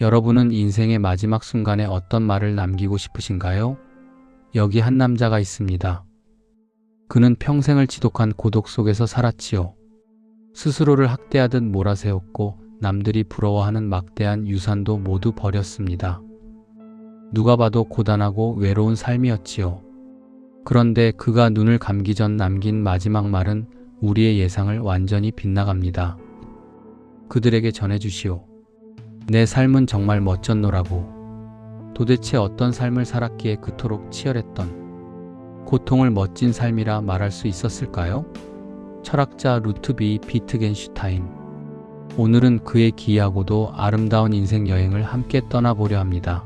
여러분은 인생의 마지막 순간에 어떤 말을 남기고 싶으신가요? 여기 한 남자가 있습니다. 그는 평생을 지독한 고독 속에서 살았지요. 스스로를 학대하듯 몰아세웠고 남들이 부러워하는 막대한 유산도 모두 버렸습니다. 누가 봐도 고단하고 외로운 삶이었지요. 그런데 그가 눈을 감기 전 남긴 마지막 말은 우리의 예상을 완전히 빗나갑니다. 그들에게 전해주시오. 내 삶은 정말 멋졌노라고. 도대체 어떤 삶을 살았기에 그토록 치열했던 고통을 멋진 삶이라 말할 수 있었을까요? 철학자 루트비 비트겐슈타인. 오늘은 그의 기이하고도 아름다운 인생 여행을 함께 떠나보려 합니다.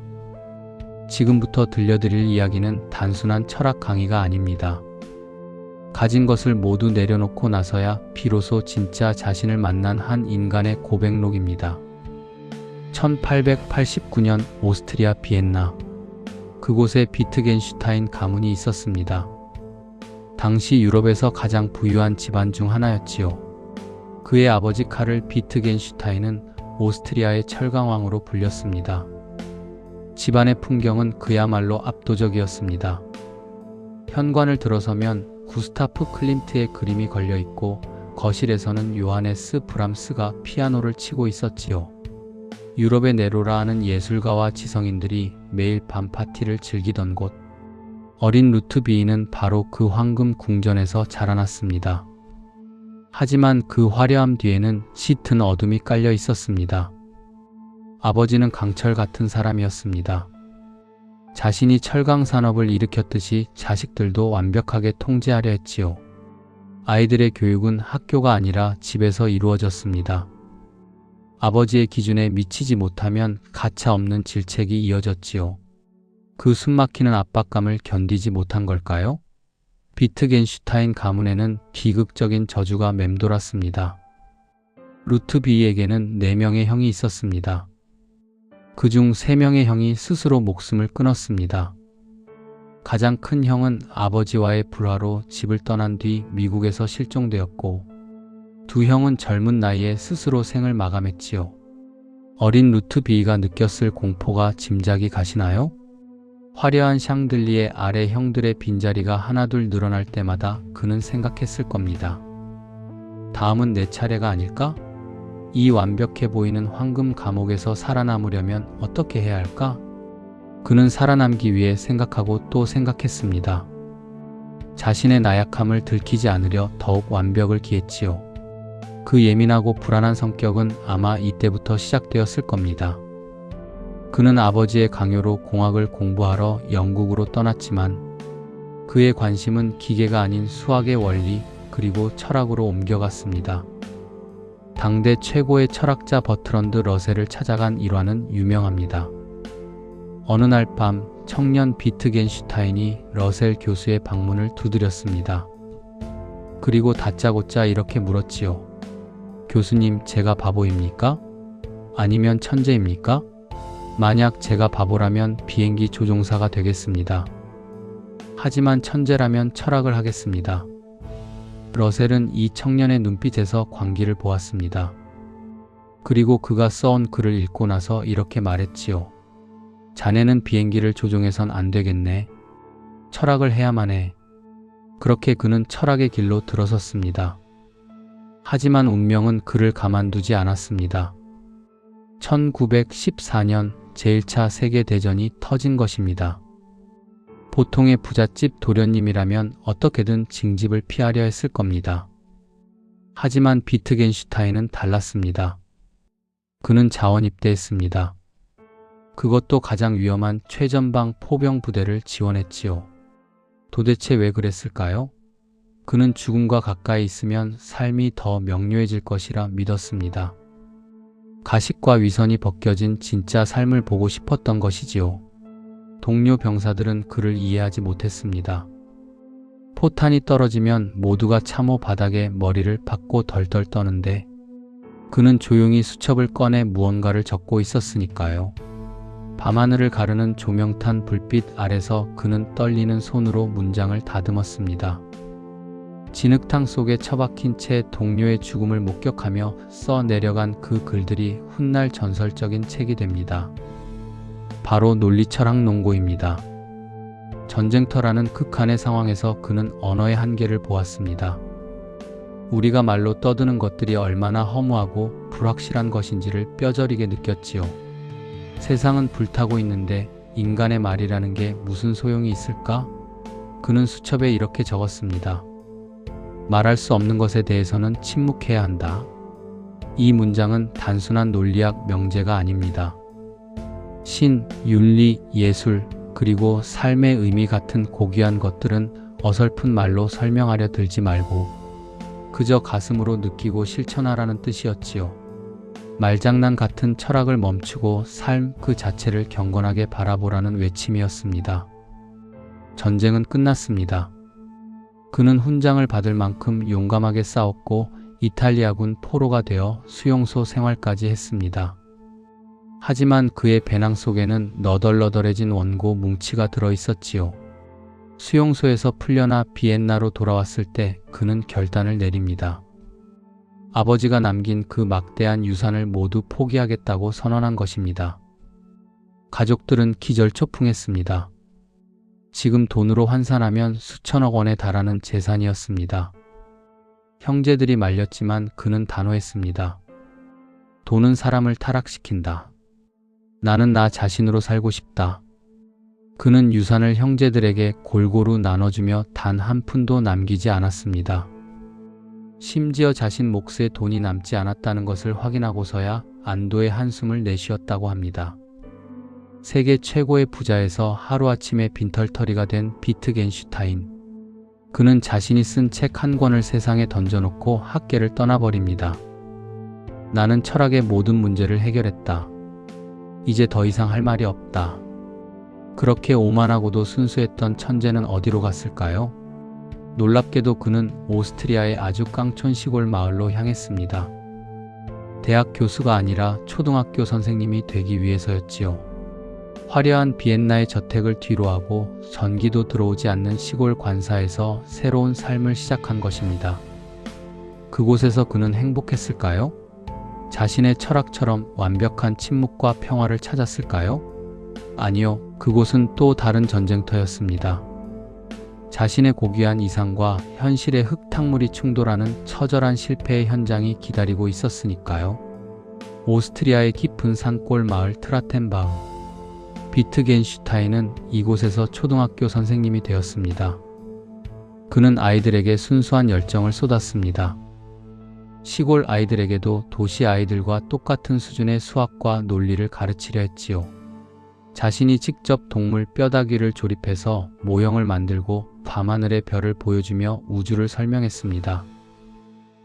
지금부터 들려드릴 이야기는 단순한 철학 강의가 아닙니다. 가진 것을 모두 내려놓고 나서야 비로소 진짜 자신을 만난 한 인간의 고백록입니다. 1889년 오스트리아 비엔나. 그곳에 비트겐슈타인 가문이 있었습니다. 당시 유럽에서 가장 부유한 집안 중 하나였지요. 그의 아버지 카를 비트겐슈타인은 오스트리아의 철강왕으로 불렸습니다. 집안의 풍경은 그야말로 압도적이었습니다. 현관을 들어서면 구스타프 클림트의 그림이 걸려 있고 거실에서는 요하네스 브람스가 피아노를 치고 있었지요. 유럽의 네로라 하는 예술가와 지성인들이 매일 밤 파티를 즐기던 곳. 어린 루트비이는 바로 그 황금 궁전에서 자라났습니다. 하지만 그 화려함 뒤에는 짙은 어둠이 깔려 있었습니다. 아버지는 강철 같은 사람이었습니다. 자신이 철강 산업을 일으켰듯이 자식들도 완벽하게 통제하려 했지요. 아이들의 교육은 학교가 아니라 집에서 이루어졌습니다. 아버지의 기준에 미치지 못하면 가차 없는 질책이 이어졌지요. 그 숨막히는 압박감을 견디지 못한 걸까요? 비트겐슈타인 가문에는 비극적인 저주가 맴돌았습니다. 루트비에게는 4명의 형이 있었습니다. 그 중 3명의 형이 스스로 목숨을 끊었습니다. 가장 큰 형은 아버지와의 불화로 집을 떠난 뒤 미국에서 실종되었고, 두 형은 젊은 나이에 스스로 생을 마감했지요. 어린 루트비가 느꼈을 공포가 짐작이 가시나요? 화려한 샹들리에 아래 형들의 빈자리가 하나둘 늘어날 때마다 그는 생각했을 겁니다. 다음은 내 차례가 아닐까? 이 완벽해 보이는 황금 감옥에서 살아남으려면 어떻게 해야 할까? 그는 살아남기 위해 생각하고 또 생각했습니다. 자신의 나약함을 들키지 않으려 더욱 완벽을 기했지요. 그 예민하고 불안한 성격은 아마 이때부터 시작되었을 겁니다. 그는 아버지의 강요로 공학을 공부하러 영국으로 떠났지만 그의 관심은 기계가 아닌 수학의 원리 그리고 철학으로 옮겨갔습니다. 당대 최고의 철학자 버트런드 러셀을 찾아간 일화는 유명합니다. 어느 날 밤 청년 비트겐슈타인이 러셀 교수의 방문을 두드렸습니다. 그리고 다짜고짜 이렇게 물었지요. 교수님, 제가 바보입니까? 아니면 천재입니까? 만약 제가 바보라면 비행기 조종사가 되겠습니다. 하지만 천재라면 철학을 하겠습니다. 러셀은 이 청년의 눈빛에서 광기를 보았습니다. 그리고 그가 써온 글을 읽고 나서 이렇게 말했지요. 자네는 비행기를 조종해선 안 되겠네. 철학을 해야만 해. 그렇게 그는 철학의 길로 들어섰습니다. 하지만 운명은 그를 가만두지 않았습니다. 1914년 제1차 세계대전이 터진 것입니다. 보통의 부잣집 도련님이라면 어떻게든 징집을 피하려 했을 겁니다. 하지만 비트겐슈타인은 달랐습니다. 그는 자원 입대했습니다. 그것도 가장 위험한 최전방 포병 부대를 지원했지요. 도대체 왜 그랬을까요? 그는 죽음과 가까이 있으면 삶이 더 명료해질 것이라 믿었습니다. 가식과 위선이 벗겨진 진짜 삶을 보고 싶었던 것이지요. 동료 병사들은 그를 이해하지 못했습니다. 포탄이 떨어지면 모두가 참호 바닥에 머리를 박고 덜덜 떠는데 그는 조용히 수첩을 꺼내 무언가를 적고 있었으니까요. 밤하늘을 가르는 조명탄 불빛 아래서 그는 떨리는 손으로 문장을 다듬었습니다. 진흙탕 속에 처박힌 채 동료의 죽음을 목격하며 써 내려간 그 글들이 훗날 전설적인 책이 됩니다. 바로 논리철학 농고입니다. 전쟁터라는 극한의 상황에서 그는 언어의 한계를 보았습니다. 우리가 말로 떠드는 것들이 얼마나 허무하고 불확실한 것인지를 뼈저리게 느꼈지요. 세상은 불타고 있는데 인간의 말이라는 게 무슨 소용이 있을까? 그는 수첩에 이렇게 적었습니다. 말할 수 없는 것에 대해서는 침묵해야 한다. 이 문장은 단순한 논리학 명제가 아닙니다. 신, 윤리, 예술, 그리고 삶의 의미 같은 고귀한 것들은 어설픈 말로 설명하려 들지 말고 그저 가슴으로 느끼고 실천하라는 뜻이었지요. 말장난 같은 철학을 멈추고 삶 그 자체를 경건하게 바라보라는 외침이었습니다. 전쟁은 끝났습니다. 그는 훈장을 받을 만큼 용감하게 싸웠고 이탈리아군 포로가 되어 수용소 생활까지 했습니다. 하지만 그의 배낭 속에는 너덜너덜해진 원고 뭉치가 들어 있었지요. 수용소에서 풀려나 비엔나로 돌아왔을 때 그는 결단을 내립니다. 아버지가 남긴 그 막대한 유산을 모두 포기하겠다고 선언한 것입니다. 가족들은 기절초풍했습니다. 지금 돈으로 환산하면 수천억 원에 달하는 재산이었습니다. 형제들이 말렸지만 그는 단호했습니다. 돈은 사람을 타락시킨다. 나는 나 자신으로 살고 싶다. 그는 유산을 형제들에게 골고루 나눠주며 단 한 푼도 남기지 않았습니다. 심지어 자신 몫에 돈이 남지 않았다는 것을 확인하고서야 안도의 한숨을 내쉬었다고 합니다. 세계 최고의 부자에서 하루아침에 빈털터리가 된 비트겐슈타인. 그는 자신이 쓴 책 한 권을 세상에 던져놓고 학계를 떠나버립니다. 나는 철학의 모든 문제를 해결했다. 이제 더 이상 할 말이 없다. 그렇게 오만하고도 순수했던 천재는 어디로 갔을까요? 놀랍게도 그는 오스트리아의 아주 깡촌 시골 마을로 향했습니다. 대학 교수가 아니라 초등학교 선생님이 되기 위해서였지요. 화려한 비엔나의 저택을 뒤로하고 전기도 들어오지 않는 시골 관사에서 새로운 삶을 시작한 것입니다. 그곳에서 그는 행복했을까요? 자신의 철학처럼 완벽한 침묵과 평화를 찾았을까요? 아니요, 그곳은 또 다른 전쟁터였습니다. 자신의 고귀한 이상과 현실의 흙탕물이 충돌하는 처절한 실패의 현장이 기다리고 있었으니까요. 오스트리아의 깊은 산골 마을 트라텐바움. 비트겐슈타인은 이곳에서 초등학교 선생님이 되었습니다. 그는 아이들에게 순수한 열정을 쏟았습니다. 시골 아이들에게도 도시 아이들과 똑같은 수준의 수학과 논리를 가르치려 했지요. 자신이 직접 동물 뼈다귀를 조립해서 모형을 만들고 밤하늘의 별을 보여주며 우주를 설명했습니다.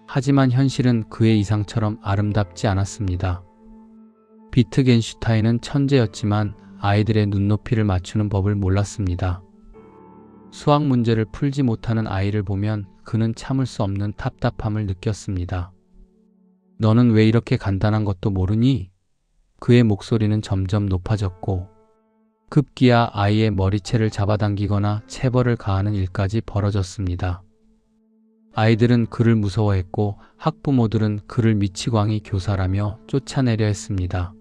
하지만 현실은 그의 이상처럼 아름답지 않았습니다. 비트겐슈타인은 천재였지만 아이들의 눈높이를 맞추는 법을 몰랐습니다. 수학 문제를 풀지 못하는 아이를 보면 그는 참을 수 없는 답답함을 느꼈습니다. 너는 왜 이렇게 간단한 것도 모르니? 그의 목소리는 점점 높아졌고 급기야 아이의 머리채를 잡아당기거나 체벌을 가하는 일까지 벌어졌습니다. 아이들은 그를 무서워했고 학부모들은 그를 미치광이 교사라며 쫓아내려 했습니다.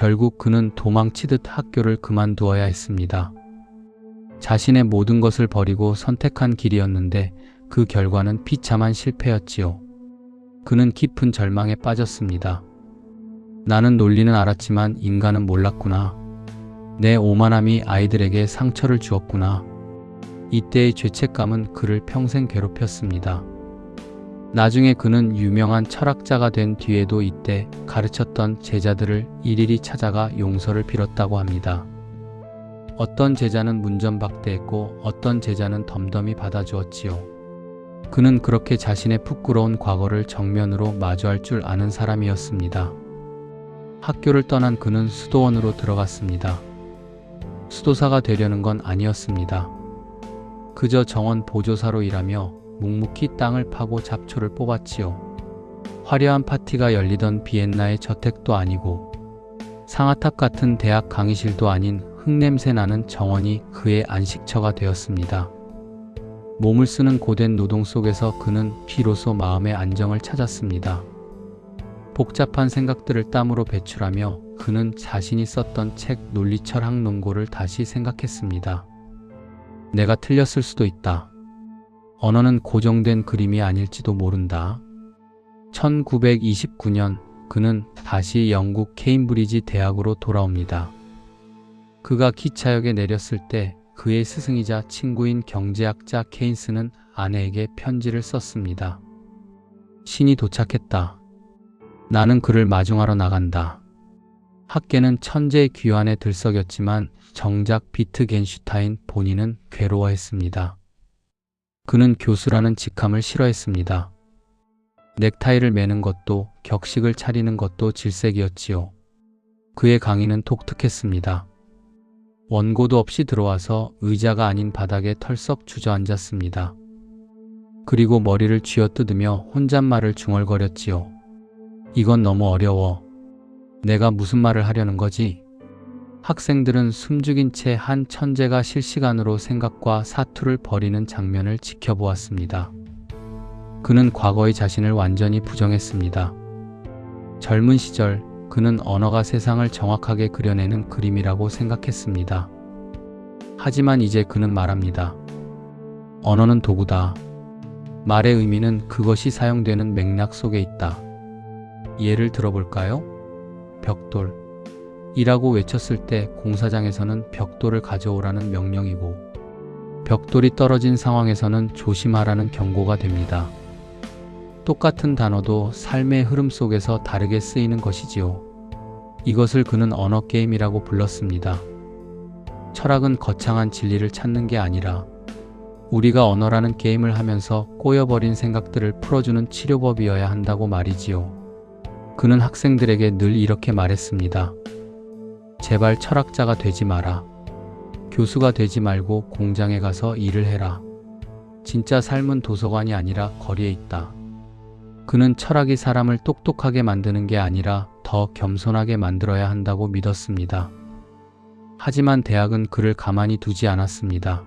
결국 그는 도망치듯 학교를 그만두어야 했습니다. 자신의 모든 것을 버리고 선택한 길이었는데 그 결과는 비참한 실패였지요. 그는 깊은 절망에 빠졌습니다. 나는 논리는 알았지만 인간은 몰랐구나. 내 오만함이 아이들에게 상처를 주었구나. 이때의 죄책감은 그를 평생 괴롭혔습니다. 나중에 그는 유명한 철학자가 된 뒤에도 이때 가르쳤던 제자들을 일일이 찾아가 용서를 빌었다고 합니다. 어떤 제자는 문전박대했고 어떤 제자는 덤덤히 받아주었지요. 그는 그렇게 자신의 부끄러운 과거를 정면으로 마주할 줄 아는 사람이었습니다. 학교를 떠난 그는 수도원으로 들어갔습니다. 수도사가 되려는 건 아니었습니다. 그저 정원 보조사로 일하며 묵묵히 땅을 파고 잡초를 뽑았지요. 화려한 파티가 열리던 비엔나의 저택도 아니고 상아탑 같은 대학 강의실도 아닌 흙냄새 나는 정원이 그의 안식처가 되었습니다. 몸을 쓰는 고된 노동 속에서 그는 비로소 마음의 안정을 찾았습니다. 복잡한 생각들을 땀으로 배출하며 그는 자신이 썼던 책 논리철 학 논고를 다시 생각했습니다. 내가 틀렸을 수도 있다. 언어는 고정된 그림이 아닐지도 모른다. 1929년 그는 다시 영국 케임브리지 대학으로 돌아옵니다. 그가 기차역에 내렸을 때 그의 스승이자 친구인 경제학자 케인스는 아내에게 편지를 썼습니다. 신이 도착했다. 나는 그를 마중하러 나간다. 학계는 천재의 귀환에 들썩였지만 정작 비트겐슈타인 본인은 괴로워했습니다. 그는 교수라는 직함을 싫어했습니다. 넥타이를 매는 것도 격식을 차리는 것도 질색이었지요. 그의 강의는 독특했습니다. 원고도 없이 들어와서 의자가 아닌 바닥에 털썩 주저앉았습니다. 그리고 머리를 쥐어뜯으며 혼잣말을 중얼거렸지요. 이건 너무 어려워. 내가 무슨 말을 하려는 거지? 학생들은 숨죽인 채 한 천재가 실시간으로 생각과 사투를 벌이는 장면을 지켜보았습니다. 그는 과거의 자신을 완전히 부정했습니다. 젊은 시절 그는 언어가 세상을 정확하게 그려내는 그림이라고 생각했습니다. 하지만 이제 그는 말합니다. 언어는 도구다. 말의 의미는 그것이 사용되는 맥락 속에 있다. 예를 들어볼까요? 벽돌. 이라고 외쳤을 때 공사장에서는 벽돌을 가져오라는 명령이고, 벽돌이 떨어진 상황에서는 조심하라는 경고가 됩니다. 똑같은 단어도 삶의 흐름 속에서 다르게 쓰이는 것이지요. 이것을 그는 언어 게임이라고 불렀습니다. 철학은 거창한 진리를 찾는 게 아니라 우리가 언어라는 게임을 하면서 꼬여버린 생각들을 풀어주는 치료법이어야 한다고 말이지요. 그는 학생들에게 늘 이렇게 말했습니다. 제발 철학자가 되지 마라. 교수가 되지 말고 공장에 가서 일을 해라. 진짜 삶은 도서관이 아니라 거리에 있다. 그는 철학이 사람을 똑똑하게 만드는 게 아니라 더 겸손하게 만들어야 한다고 믿었습니다. 하지만 대학은 그를 가만히 두지 않았습니다.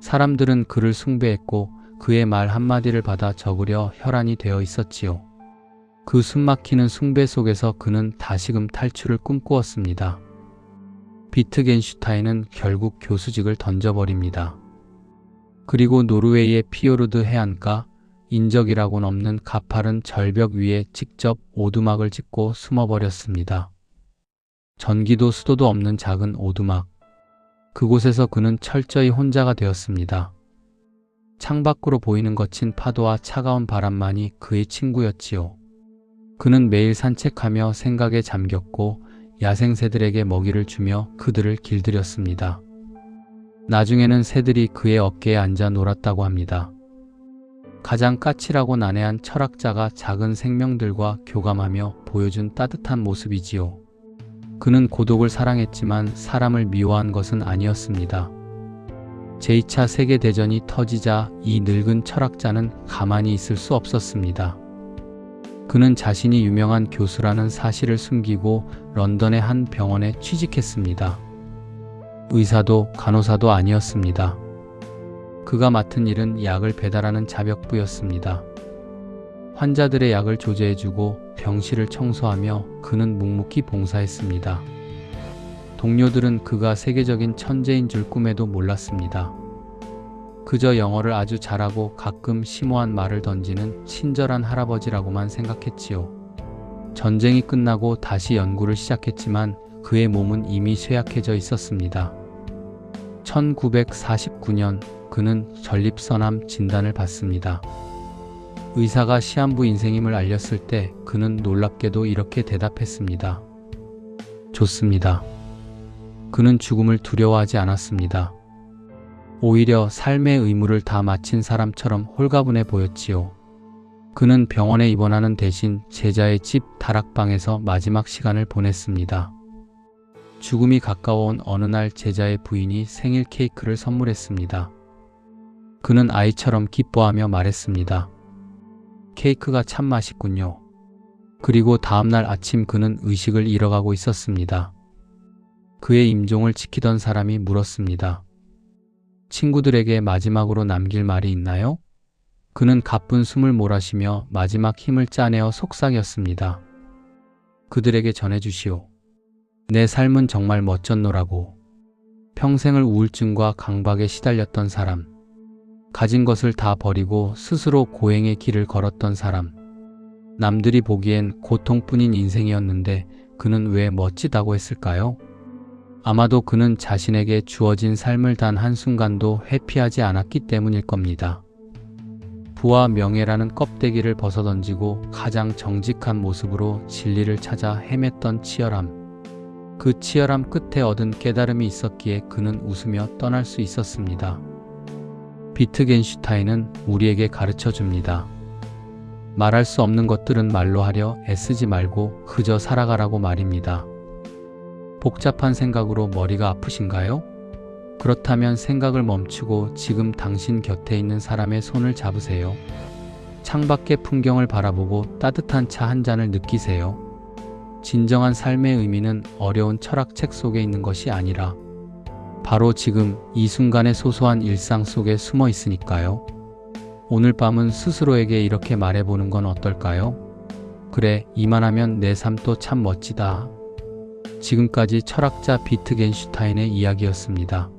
사람들은 그를 숭배했고 그의 말 한마디를 받아 적으려 혈안이 되어 있었지요. 그 숨막히는 숭배 속에서 그는 다시금 탈출을 꿈꾸었습니다. 비트겐슈타인은 결국 교수직을 던져버립니다. 그리고 노르웨이의 피오르드 해안가 인적이라고는 없는 가파른 절벽 위에 직접 오두막을 짓고 숨어버렸습니다. 전기도 수도도 없는 작은 오두막. 그곳에서 그는 철저히 혼자가 되었습니다. 창밖으로 보이는 거친 파도와 차가운 바람만이 그의 친구였지요. 그는 매일 산책하며 생각에 잠겼고 야생 새들에게 먹이를 주며 그들을 길들였습니다. 나중에는 새들이 그의 어깨에 앉아 놀았다고 합니다. 가장 까칠하고 난해한 철학자가 작은 생명들과 교감하며 보여준 따뜻한 모습이지요. 그는 고독을 사랑했지만 사람을 미워한 것은 아니었습니다. 제2차 세계대전이 터지자 이 늙은 철학자는 가만히 있을 수 없었습니다. 그는 자신이 유명한 교수라는 사실을 숨기고 런던의 한 병원에 취직했습니다. 의사도 간호사도 아니었습니다. 그가 맡은 일은 약을 배달하는 자벽부였습니다. 환자들의 약을 조제해주고 병실을 청소하며 그는 묵묵히 봉사했습니다. 동료들은 그가 세계적인 천재인 줄 꿈에도 몰랐습니다. 그저 영어를 아주 잘하고 가끔 심오한 말을 던지는 친절한 할아버지라고만 생각했지요. 전쟁이 끝나고 다시 연구를 시작했지만 그의 몸은 이미 쇠약해져 있었습니다. 1949년 그는 전립선암 진단을 받습니다. 의사가 시한부 인생임을 알렸을 때 그는 놀랍게도 이렇게 대답했습니다. 좋습니다. 그는 죽음을 두려워하지 않았습니다. 오히려 삶의 의무를 다 마친 사람처럼 홀가분해 보였지요. 그는 병원에 입원하는 대신 제자의 집 다락방에서 마지막 시간을 보냈습니다. 죽음이 가까워온 어느 날 제자의 부인이 생일 케이크를 선물했습니다. 그는 아이처럼 기뻐하며 말했습니다. 케이크가 참 맛있군요. 그리고 다음날 아침 그는 의식을 잃어가고 있었습니다. 그의 임종을 지키던 사람이 물었습니다. 친구들에게 마지막으로 남길 말이 있나요? 그는 가쁜 숨을 몰아쉬며 마지막 힘을 짜내어 속삭였습니다. 그들에게 전해주시오. 내 삶은 정말 멋졌노라고. 평생을 우울증과 강박에 시달렸던 사람. 가진 것을 다 버리고 스스로 고행의 길을 걸었던 사람. 남들이 보기엔 고통뿐인 인생이었는데 그는 왜 멋지다고 했을까요? 아마도 그는 자신에게 주어진 삶을 단 한순간도 회피하지 않았기 때문일 겁니다. 부와 명예라는 껍데기를 벗어던지고 가장 정직한 모습으로 진리를 찾아 헤맸던 치열함. 그 치열함 끝에 얻은 깨달음이 있었기에 그는 웃으며 떠날 수 있었습니다. 비트겐슈타인은 우리에게 가르쳐 줍니다. 말할 수 없는 것들은 말로 하려 애쓰지 말고 그저 살아가라고 말입니다. 복잡한 생각으로 머리가 아프신가요? 그렇다면 생각을 멈추고 지금 당신 곁에 있는 사람의 손을 잡으세요. 창밖의 풍경을 바라보고 따뜻한 차 한 잔을 느끼세요. 진정한 삶의 의미는 어려운 철학책 속에 있는 것이 아니라 바로 지금 이 순간의 소소한 일상 속에 숨어 있으니까요. 오늘 밤은 스스로에게 이렇게 말해보는 건 어떨까요? 그래, 이만하면 내 삶도 참 멋지다. 지금까지 철학자 비트겐슈타인의 이야기였습니다.